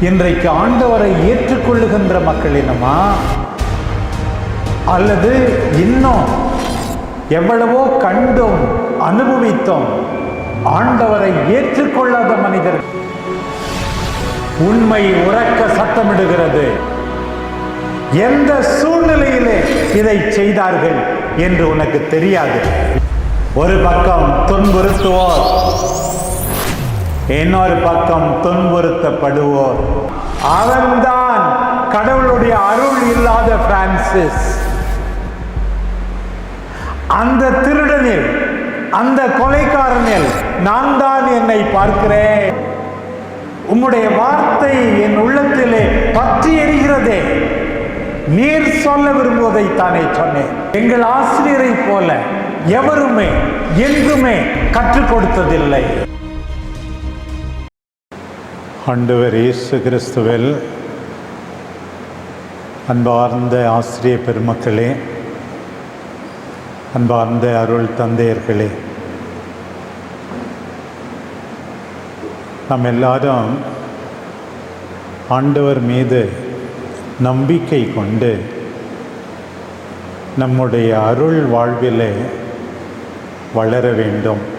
இன்றைக்கு ஆண்டவரை ஏற்றுக்கொள்ளுகின்ற மக்கள் இனமா அல்லது இன்னும் எவ்வளவோ கண்டும் அனுபவித்தோம் ஆண்டவரை ஏற்றுக்கொள்ளாத மனிதர். உண்மை உறக்க சத்தமிடுகிறது. எந்த சூழ்நிலையிலே இதை செய்தார்கள் என்று உனக்கு தெரியாது. ஒரு பக்கம் துன்புறுத்துவோர் இன்னொரு பக்கம் துன்புறுத்தப்படுவோர். அவன்தான் கடவுளுடைய அருள் இல்லாத பிரான்சிஸ் அந்த திருடனில் அந்த கொலைக்காரனில் நான் தான் என்னை பார்க்கிறேன். உம்முடைய வார்த்தை என் உள்ளத்திலே பற்றி எரிகிறதே. நீர் சொல்ல விரும்புவதை தானே சொன்னேன். எங்கள் ஆசிரியரை போல எவருமே எங்குமே கற்றுக் கொடுத்ததில்லை. ஆண்டவர் இயேசு கிறிஸ்துவில் அன்பார்ந்த ஆசிரிய பெருமக்களே அன்பார்ந்த அருள் தந்தையர்களே நம் எல்லாரும் ஆண்டவர் மீது நம்பிக்கை கொண்டு நம்முடைய அருள் வாழ்விலே வளர வேண்டும்.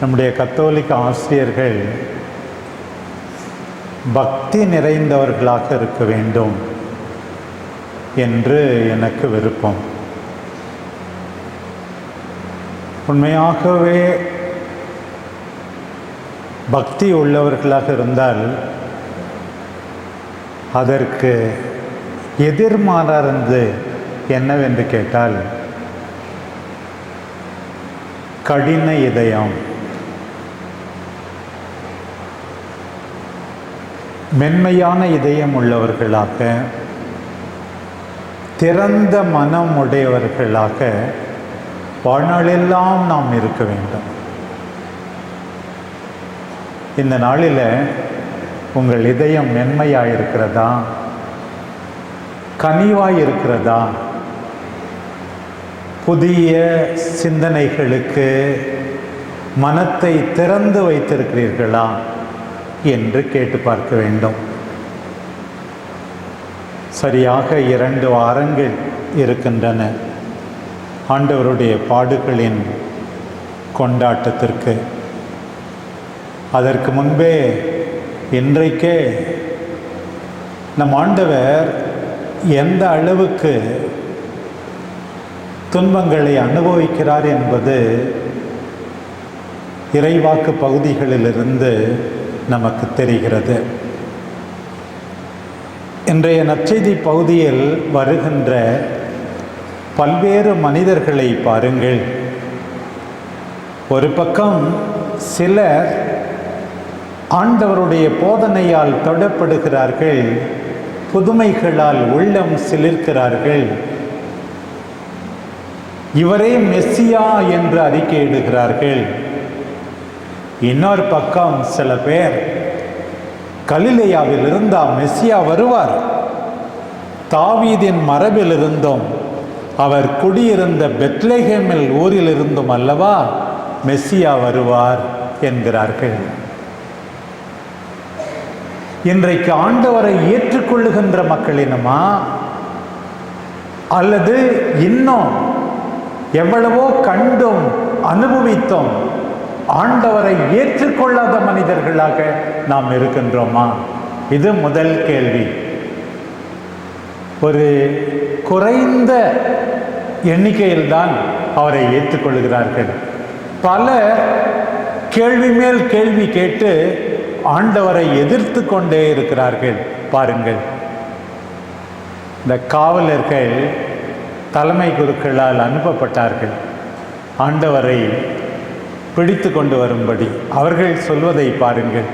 நம்முடைய கத்தோலிக்க ஆசிரியர்கள் பக்தி நிறைந்தவர்களாக இருக்க வேண்டும் என்று எனக்கு விருப்பம். உண்மையாகவே பக்தி உள்ளவர்களாக இருந்தால் அதற்கு எதிர்மாறானது என்னவென்று கேட்டால் கடின இதயம். மென்மையான இதயம் உள்ளவர்களாக திறந்த மனம் உடையவர்களாக வாழ்நாளெல்லாம் நாம் இருக்க வேண்டும். இந்த நாளில் உங்கள் இதயம் மென்மையாக இருக்கிறதா? கனிவாய் இருக்கிறதா? புதிய சிந்தனைகளுக்கு மனத்தை திறந்து வைத்திருக்கிறீர்களா? என்று கேட்டு பார்க்க வேண்டும். சரியாக இரண்டு வாரங்கள் இருக்கின்றன. ஆண்டவருடைய பாடுகளின் கொண்டாட்டத்திற்கு. அதற்கு முன்பே இன்றைக்கே நம் ஆண்டவர் எந்த அளவுக்கு துன்பங்களை அனுபவிக்கிறார் என்பது இறைவாக்கு பகுதிகளிலிருந்து நமக்கு தெரிகிறது. இன்றைய நற்செய்தி பகுதியில் வருகின்ற பல்வேறு மனிதர்களை பாருங்கள். ஒரு பக்கம் சிலர் ஆண்டவருடைய போதனையால் தொடப்படுகிறார்கள் புதுமைகளால் உள்ளம் சிலிர்க்கிறார்கள். இவரே மெஸ்ஸியா என்று அறிக்கையிடுகிறார்கள். இன்னொரு பக்கம் சில பேர் கலிலேயாவில் இருந்தா மெஸ்ஸியா வருவார். தாவீதின் மரபில் இருந்தும் அவர் குடியிருந்த பெத்லேஹேமில் ஊரில் இருந்தும் அல்லவா மெஸ்ஸியா வருவார் என்கிறார்கள். இன்றைக்கு ஆண்டவரை ஏற்றுக்கொள்ளுகின்ற மக்களினமா? அல்லது இன்னும் எவ்வளவோ கண்டும் அனுபவித்தோம் ஆண்டவரை ஏற்றுக்கொள்ளாத மனிதர்களாக நாம் இருக்கின்றோமா? இது முதல் கேள்வி. ஒரு குறைந்த எண்ணிக்கையில்தான் அவரை ஏற்றுக்கொள்கிறார்கள். பல கேள்வி மேல் கேள்வி கேட்டு ஆண்டவரை எதிர்த்து கொண்டே இருக்கிறார்கள். பாருங்கள். இந்த காவலர்கள் தலைமை குருக்களால் அனுப்பப்பட்டார்கள். ஆண்டவரை பிடித்து கொண்டு வரும்படி அவர்கள் சொல்வதை பாருங்கள்.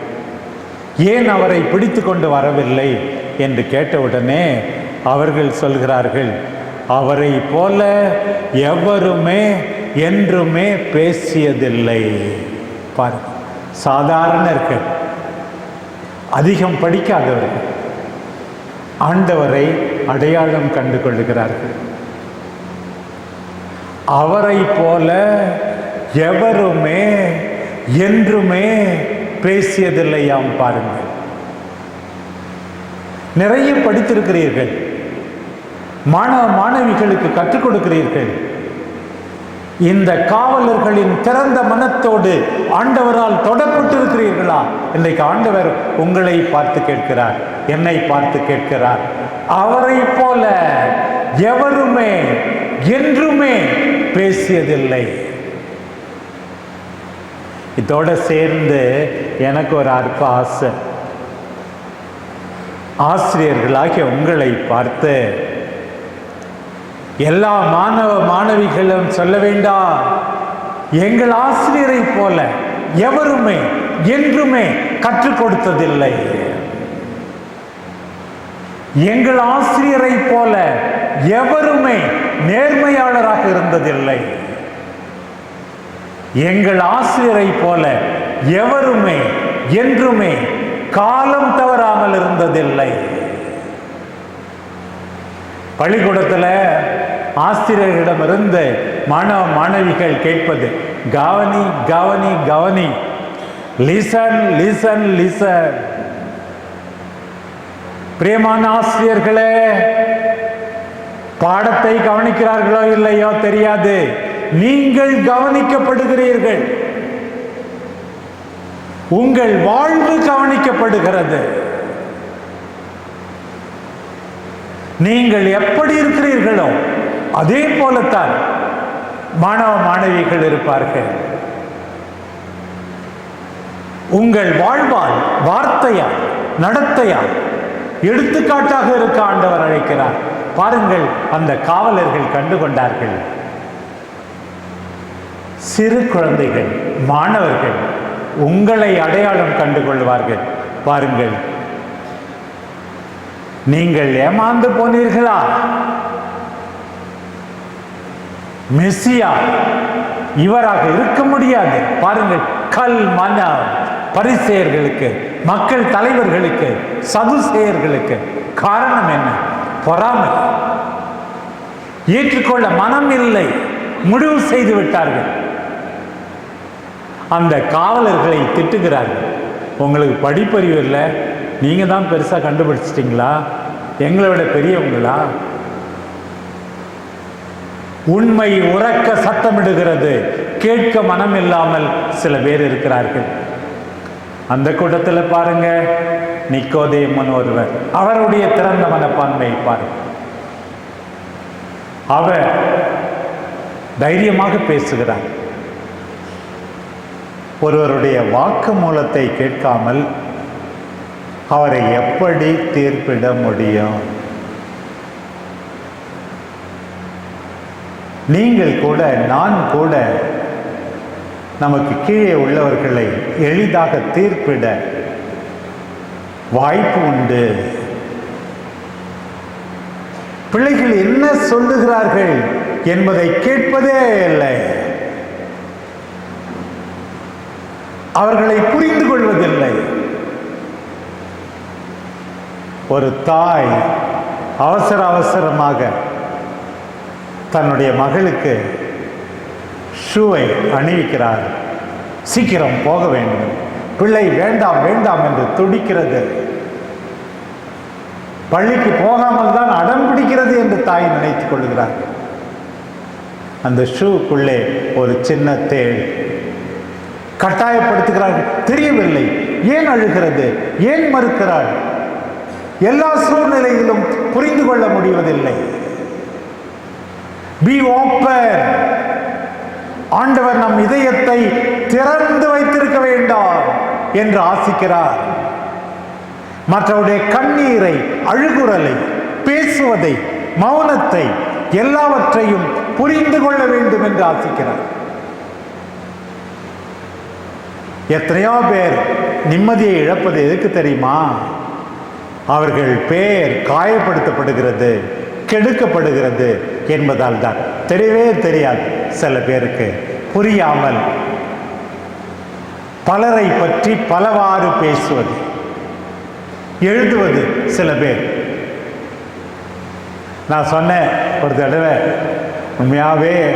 ஏன் அவரை பிடித்து கொண்டு வரவில்லை என்று கேட்டவுடனே அவர்கள் சொல்கிறார்கள் அவரை போல எவருமே என்றுமே பேசியதில்லை. பாரு சாதாரணர்கள் அதிகம் படிக்காதவர்கள் ஆண்டவரை அடையாளம் கண்டு கொள்ளுகிறார்கள் அவரை போல எவருமே என்றுமே பேசியதில்லையாம் பாருங்கள். நிறைய படித்திருக்கிறீர்கள். மாணவ மாணவிகளுக்கு கற்றுக் கொடுக்கிறீர்கள். இந்த காவலர்களின் திறந்த மனத்தோடு ஆண்டவரால் தொடப்பட்டிருக்கிறீர்களா? இன்றைக்கு ஆண்டவர் உங்களை பார்த்து கேட்கிறார் என்னை பார்த்து கேட்கிறார். அவரை போல எவருமே என்றுமே பேசியதில்லை. இதோட சேர்ந்து எனக்கு ஒரு அற்ப ஆசை. ஆசிரியர்களாகிய உங்களை பார்த்து எல்லா மாணவ மாணவிகளும் சொல்ல வேண்டாம் எங்கள் ஆசிரியரை போல எவருமே என்றுமே கற்றுக் கொடுத்ததில்லை. எங்கள் ஆசிரியரை போல எவருமே நேர்மையாளராக இருந்ததில்லை. எங்கள் ஆசிரியரை போல எவருமே என்றுமே காலம் தவறாமல் இருந்ததில்லை. பள்ளிக்கூடத்தில் ஆசிரியர்களிடமிருந்து மாணவ மாணவிகள் கேட்பது கவனி கவனி கவனி லிசன் லிசன் லிசன் பிரியமான ஆசிரியர்களே பாடத்தை கவனிக்கிறார்களோ இல்லையோ தெரியாது. நீங்கள் கவனிக்கப்படுகிறீர்கள். உங்கள் வாழ்வு கவனிக்கப்படுகிறது. நீங்கள் எப்படி இருக்கிறீர்களோ அதே போலத்தான் மாணவ மாணவிகள் இருப்பார்கள். உங்கள் வாழ்வால் வார்த்தையால் நடத்தையால் எடுத்துக்காட்டாக இருக்க ஆண்டவர் அழைக்கிறார். பாருங்கள் அந்த காவலர்கள் கண்டு கொண்டார்கள். சிறு குழந்தைகள் மாணவர்கள் உங்களை அடையாளம் கண்டு கொள்வார்கள் பாருங்கள். நீங்கள் ஏமாந்து போனீர்களா? மெஸ்ஸியா? இவராக இருக்க முடியாது. பாருங்கள் கல் மன பரிசெயர்களுக்கு மக்கள் தலைவர்களுக்கு சதுசேயர்களுக்கு காரணம் என்ன? பொறாமை. ஏற்றுக்கொள்ள மனம் இல்லை. முடிவு செய்து விட்டார்கள் அந்த காவலர்களை திட்டுகிறார்கள். உங்களுக்கு படிப்பறிவு இல்லை. நீங்கள் தான் பெருசாக கண்டுபிடிச்சிட்டிங்களா? எங்களை விட பெரியவங்களா? உண்மை உறக்க சத்தமிடுகிறது. கேட்க மனம் இல்லாமல் சில பேர் இருக்கிறார்கள். அந்த கூட்டத்தில் பாருங்க நிக்கோதேமன் ஒருவர் அவருடைய திறந்த மனப்பான்மையை பாருங்க. அவர் தைரியமாக பேசுகிறார். ஒருவருடைய வாக்கு மூலத்தை கேட்காமல் அவரை எப்படி தீர்ப்பிட முடியும்? நீங்கள் கூட நான் கூட நமக்கு கீழே உள்ளவர்களை எளிதாக தீர்ப்பிட வாய்ப்பு உண்டு. பிள்ளைகள் என்ன சொல்லுகிறார்கள் என்பதை கேட்பதே இல்லை. அவர்களை புரிந்து கொள்வதில்லை. ஒரு தாய் அவசர அவசரமாக தன்னுடைய மகளுக்கு ஷூவை அணிவிக்கிறார். சீக்கிரம் போக வேண்டும். பிள்ளை வேண்டாம் வேண்டாம் என்று துடிக்கிறது. பள்ளிக்கு போகாமல் தான் அடம் பிடிக்கிறது என்று தாய் நினைத்துக் கொள்கிறார். அந்த ஷூக்குள்ளே ஒரு சின்ன தேள் கட்டாயப்படுத்துகிறார்கள். தெரியவில்லை. ஏன் அழுகிறது? ஏன் மறுக்கிறாள் எல்லா சூழ்நிலையிலும் புரிந்து கொள்ள முடிவதில்லை. பி ஓப்பன் ஆண்டவர் நம் இதயத்தை திறந்து வைத்திருக்க வேண்டாம் என்று ஆசிக்கிறார். மற்றவருடைய கண்ணீரை அழுகுரலை பேசுவதை மௌனத்தை எல்லாவற்றையும் புரிந்து கொள்ள வேண்டும் என்று ஆசிக்கிறார். எத்தனையோ பேர் நிம்மதியை இழப்பது எதுக்கு தெரியுமா? அவர்கள் பேர் காயப்படுத்தப்படுகிறது கெடுக்கப்படுகிறது என்பதால் தான். தெரியவே தெரியாது சில பேருக்கு. புரியாமல் பலரை பற்றி பலவாறு பேசுவது எழுதுவது சில பேர். நான் சொன்னேன் ஒரு தடவை உண்மையாகவே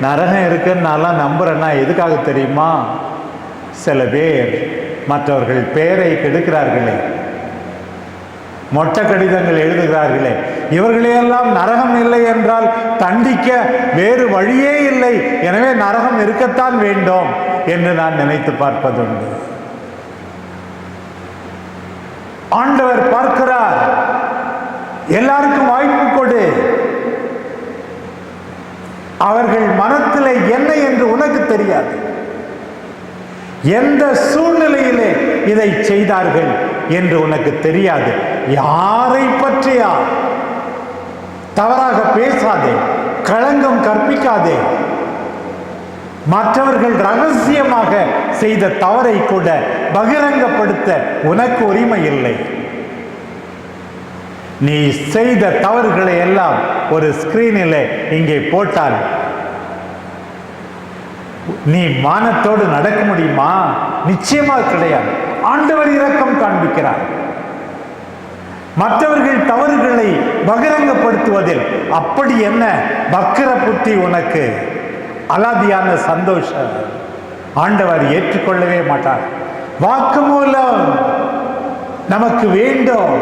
நரகம் இருக்குன்னு நான்லாம் நம்புகிறேன்னா எதுக்காக தெரியுமா? சில பேர் மற்றவர்கள் பெயரை கெடுக்கிறார்களே மொட்டை கடிதங்கள் எழுதுகிறார்களே இவர்களையெல்லாம் நரகம் இல்லை என்றால் தண்டிக்க வேறு வழியே இல்லை. எனவே நரகம் இருக்கத்தான் வேண்டும் என்று நான் நினைத்து பார்ப்பதுண்டு. ஆண்டவர் பார்க்கிறார் எல்லாருக்கும் வாய்ப்பு கொடு. அவர்கள் மனத்தில் என்ன என்று உனக்கு தெரியாது. எந்த சூழ்நிலையிலே இதை செய்தார்கள் என்று உனக்கு தெரியாது. யாரை பற்றியா? தவறாக பேசாதே களங்கம் கற்பிக்காதே. மற்றவர்கள் ரகசியமாக செய்த தவறை கூட பகிரங்கப்படுத்த உனக்கு உரிமை இல்லை. நீ செய்த தவறுகளை எல்லாம் ஒரு ஸ்கிரீனில் இங்கே போட்டால் நீ மானத்தோடு நடக்க முடியுமா? நிச்சயமா கிடையாது. ஆண்டவர் இரக்கம் காண்பிக்கிறார். மற்றவர்கள் தவறுகளை பகிரங்கப்படுத்துவதில் அப்படி என்ன பக்கர புத்தி உனக்கு? அலாதியான சந்தோஷம். ஆண்டவர் ஏற்றுக்கொள்ளவே மாட்டார். வாக்குமூலம் நமக்கு வேண்டும்.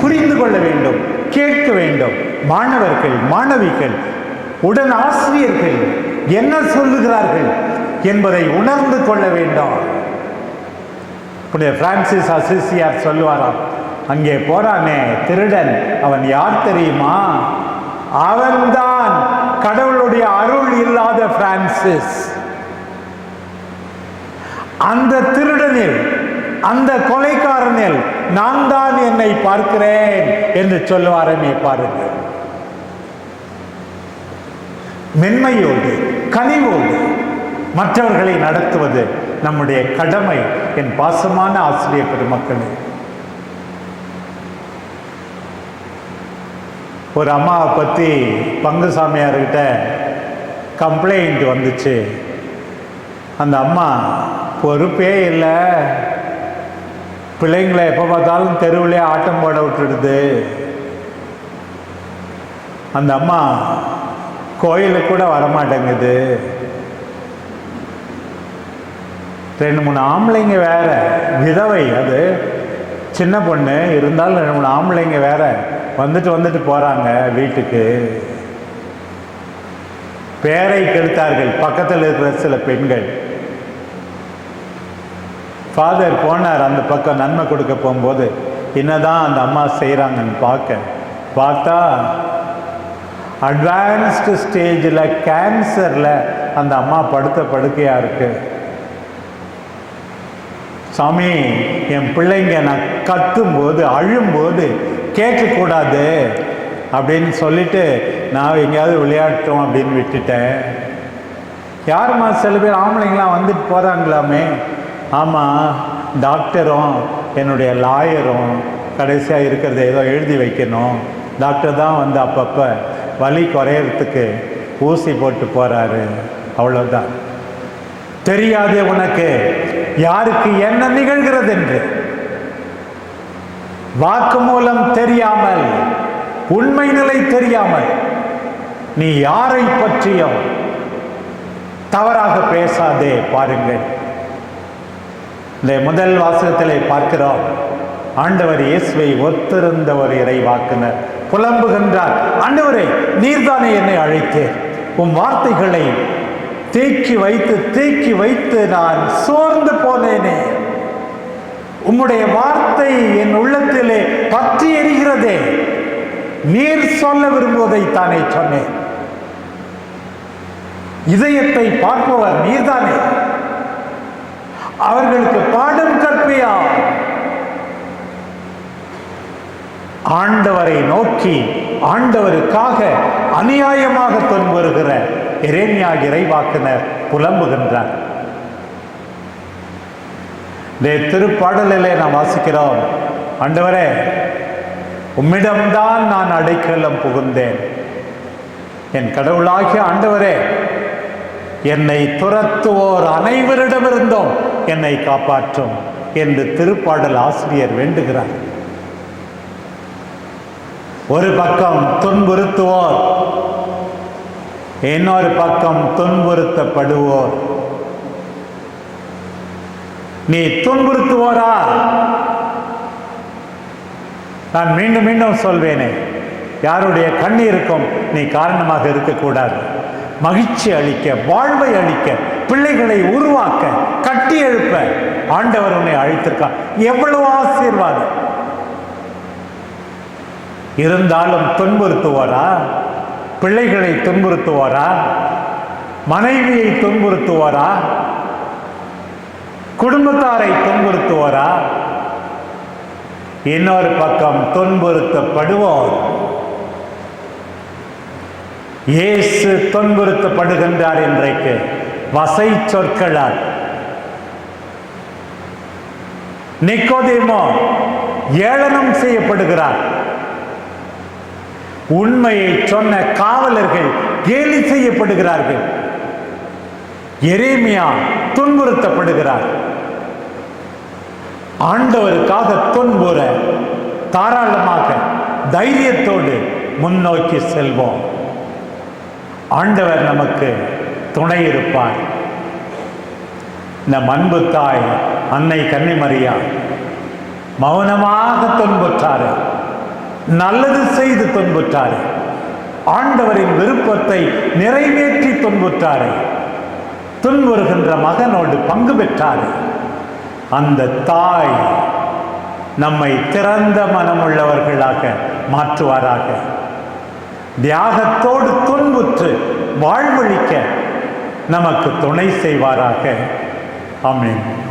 புரிந்து கொள்ள வேண்டும். கேட்க வேண்டும். மாணவர்கள் மாணவிகள் உடன் ஆசிரியர்கள் என்ன சொல்லுகிறார்கள் என்பதை உணர்ந்து கொள்ள வேண்டும். புனித பிரான்சிஸ் அசிசியார் சொல்லுவாராம் அங்கே போறானே திருடன் அவன் யார் தெரியுமா? அவன்தான் கடவுளுடைய அருள் இல்லாத பிரான்சிஸ். அந்த திருடனில் அந்த கொலைக்காரனில் நான் தான் என்னை பார்க்கிறேன் என்று சொல்லுவாரமே பாருங்கள். மென்மையோடு கனிவோடு மற்றவர்களை நடத்துவது நம்முடைய கடமை என் பாசமான ஆசிரியர் பெருமக்களே. ஒரு அம்மாவை பற்றி பங்குசாமியார்கிட்ட கம்ப்ளைண்ட் வந்துச்சு. அந்த அம்மா பொறுப்பே இல்லை. பிள்ளைங்களை எப்போ பார்த்தாலும் தெருவிலே ஆட்டம் போட விட்டுடுது. அந்த அம்மா கோயிலுக்கு கூட வரமாட்டேங்குது. ரெண்டு மூணு ஆம்பளைங்க வேற விதவை அது. சின்ன பொண்ணு இருந்தாலும் ரெண்டு மூணு ஆம்பளைங்க வேற வந்துட்டு வந்துட்டு போகிறாங்க வீட்டுக்கு. பேரை கெடுத்தார்கள். பக்கத்தில் இருக்கிற சில பெண்கள். ஃபாதர் போனார் அந்த பக்கம் நன்மை கொடுக்க போகும்போது என்னதான் அந்த அம்மா செய்கிறாங்கன்னு பார்க்க. பார்த்தா அட்வான்ஸ்டு ஸ்டேஜில் கேன்சரில் அந்த அம்மா படுத்த படுக்கையாக இருக்கு. சாமி என் பிள்ளைங்க நான் கத்தும்போது அழும்போது கேட்கக்கூடாது அப்படின்னு சொல்லிட்டு நான் எங்கேயாவது விளையாட்டோம் அப்படின்னு விட்டுட்டேன். யாரும்மா சில பேர் ஆம்பளைங்களாம் வந்துட்டு போகிறாங்களாமே ஆமாம் டாக்டரும் என்னுடைய லாயரும் கடைசியாக இருக்கிறத ஏதோ எழுதி வைக்கணும். டாக்டர் தான் வந்து அப்பப்போ வலி குறையறதுக்கு ஊசி போட்டு போகிறாரு அவ்வளோதான் தெரியாது உனக்கு யாருக்கு என்ன நிகழ்கிறது என்று வாக்கு மூலம் தெரியாமல் உண்மை நிலை தெரியாமல் நீ யாரை பற்றியும் தவறாக பேசாதே பாருங்கள். இந்த முதல் வாசகத்திலே பார்க்கிறோம். ஆண்டவர் இயேசுவை ஒத்திருந்த ஒரு இறைவாக்குனர். புலம்புகின்றார் ஆண்டவரே நீர்தானே என்னை அழைத்தேன் உன் வார்த்தைகளை தேக்கி வைத்து தேக்கி வைத்து நான் சோர்ந்து போனேனே. உம்முடைய வார்த்தை என் உள்ளத்திலே பற்றி எரிகிறதே. நீர் சொல்ல விரும்புவதை தானே சொன்னேன். இதயத்தை பார்ப்பவர் நீர்தானே. அவர்களுக்கு பாடம் கற்பியா? ஆண்டவரை நோக்கி ஆண்டவருக்காக அநியாயமாக துன்புறுகிற இறைமையா இறைவாக்கினர் புலம்புகின்றார். இந்த திருப்பாடலிலே நாம் வாசிக்கிறோம் ஆண்டவரே உம்மிடம்தான் நான் அடைக்கலம் புகுந்தேன். என் கடவுளாகிய ஆண்டவரே என்னை துரத்துவோர் அனைவரிடமிருந்தும் என்னை காப்பாற்றும் என்று திருப்பாடல் ஆசிரியர் வேண்டுகிறார். ஒரு பக்கம் துன்புறுத்துவோர் இன்னொரு பக்கம் துன்புறுத்தப்படுவோர். நீ துன்புறுத்துவோரா? நான் மீண்டும் மீண்டும் சொல்வேனே யாருடைய கண்ணீருக்கும் நீ காரணமாக இருக்கக்கூடாது. மகிழ்ச்சி அளிக்க வாழ்வை அளிக்க பிள்ளைகளை உருவாக்க கட்டி எழுப்ப ஆண்டவர் உன்னை அழைத்திருக்கான் எவ்வளவு ஆசீர்வாதம்! இருந்தாலும் துன்புறுத்துவாரா? பிள்ளைகளை துன்புறுத்துவாரா? மனைவியை துன்புறுத்துவாரா? குடும்பத்தாரை துன்புறுத்துவாரா? இன்னொரு பக்கம் துன்புறுத்தப்படுவோர். இயேசு துன்புறுத்தப்படுகின்றார் இன்றைக்கு. வசை சொற்களால். நிக்கோதேமோ ஏளனம் செய்யப்படுகிறார். உண்மையை சொன்ன காவலர்கள் கேலி செய்யப்படுகிறார்கள். எரேமியா துன்புறுத்தப்படுகிறார். ஆண்டவருக்காக துன்புற தாராளமாக தைரியத்தோடு முன்னோக்கி செல்வோம். ஆண்டவர் நமக்கு துணை இருப்பார். இந்த அன்பு தாய் அன்னை கன்னிமரியா மௌனமாக துன்புற்றார்கள் நல்லது செய்து துன்புற்றாரே. ஆண்டவரின் விருப்பத்தை நிறைவேற்றி துன்புற்றாரே. துன்புறுகின்ற மகனோடு பங்கு பெற்றாரே. அந்த தாய் நம்மை திறந்த மனமுள்ளவர்களாக மாற்றுவாராக. தியாகத்தோடு துன்புற்று வாழ்வழிக்க நமக்கு துணை செய்வாராக. ஆமென்.